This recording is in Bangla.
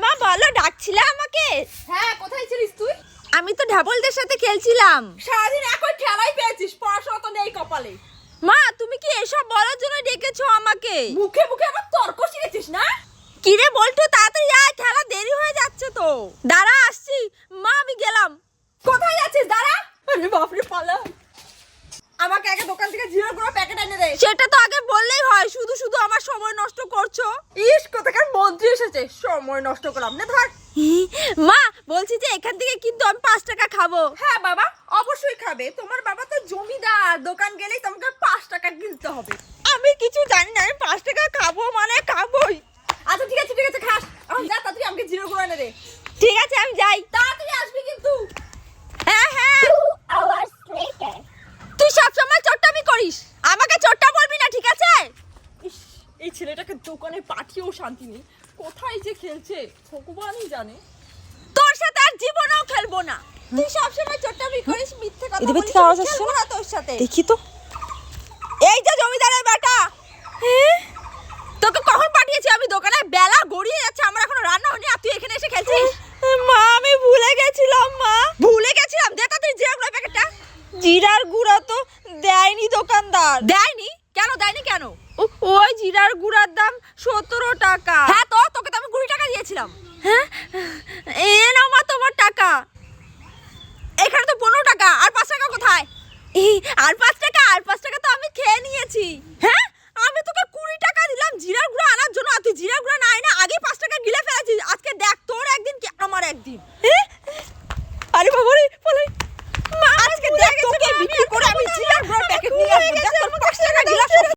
দেখছিলে আমাকে? হ্যাঁ কোথায় ছিলিস তুই? আমি তো ঢাবলদের সাথে খেলছিলাম। সারাদিন একই খেলাই পেয়েছিস পড়াশোনা তো নেই কপালে। মা তুমি কি এসব বলার জন্য ডেকেছো আমাকে? মুখে মুখে আবার তর্ক শিখেছিস না? কিরে বলটু তাড়াতাড়ি আয় খেলা দেরি হয়ে যাচ্ছে তো। দাঁড়া আসছি। মা আমি গেলাম। কোথায় যাচ্ছিস? দাঁড়া। আরে বাপরে পালা। দোকান থেকে জিরো গুঁড়ো প্যাকেট এনে দে। সেটা তো আগে বললেই হয় শুধু শুধু আমার সময় নষ্ট করছ। ইস কোথাকার মন্ত্রী এসেছে। সময় নষ্ট করলাম। না ধর। মা বলছি যে এখান থেকে কিন্তু আমি পাঁচ টাকা খাব। হ্যাঁ বাবা অবশ্যই খাবে। তোমার বাবা তো জমিদার। দোকান গেলেই তোমাকে পাঁচ টাকা কিনতে হবে। আমি কিছু জানি না আমি পাঁচ টাকা খাব মানে খাবোই। আচ্ছা ঠিক আছে ঠিক আছে খাস। এখন যা তাড়াতাড়ি আমাকে জিরো গুঁড়ো এনে দে। ঠিক আছে আমি যাই। তাড়াতাড়ি আসবি কিন্তু হ্যাঁ হ্যাঁ তুই সবসময় চট্টামি করিস আমাকে চট্টা বলবি না ঠিক আছে ইস এই ছেলেটাকে দোকানে পাঠিয়েও শান্তি নেই। কোথায় যে খেলছে ভগবানই জানে। তোর সাথে আর জীবনেও খেলব না। তুই সবসময় চট্টামি করিস মিথ্যে কথা বলিস আওয়াজ আসছে না? তোর সাথে। দেখি তো। এই যে জমিদারের বেটা। হ্যাঁ? তোকে কখন পাঠিয়েছি? আমি দোকানে বেলা গড়িয়ে যাচ্ছে আমার এখনও রান্না হয়নি আর তুই এখানে এসে খেলছিস? মা আমি ভুলে গেছিলাম মা। ভুলে গেছিলাম? দে তাড়াতাড়ি জিরা গুঁড়ো প্যাকেটটা। জিরার গুঁড়া তো দেয়নি দোকানদার। দেয়নি? কেন দেয়নি কেন? ওই জিরার গুঁড়ার দাম সতেরো টাকা। হ্যাঁ তো তোকে তো আমি কুড়ি টাকা দিয়েছিলাম। হ্যাঁ? এ নাও মা তোমার টাকা। এখানে তো পনেরো টাকা আর পাঁচ টাকা কোথায়? এই আর পাঁচ টাকা আর পাঁচ টাকা তো আমি খেয়ে নিয়েছি। হ্যাঁ?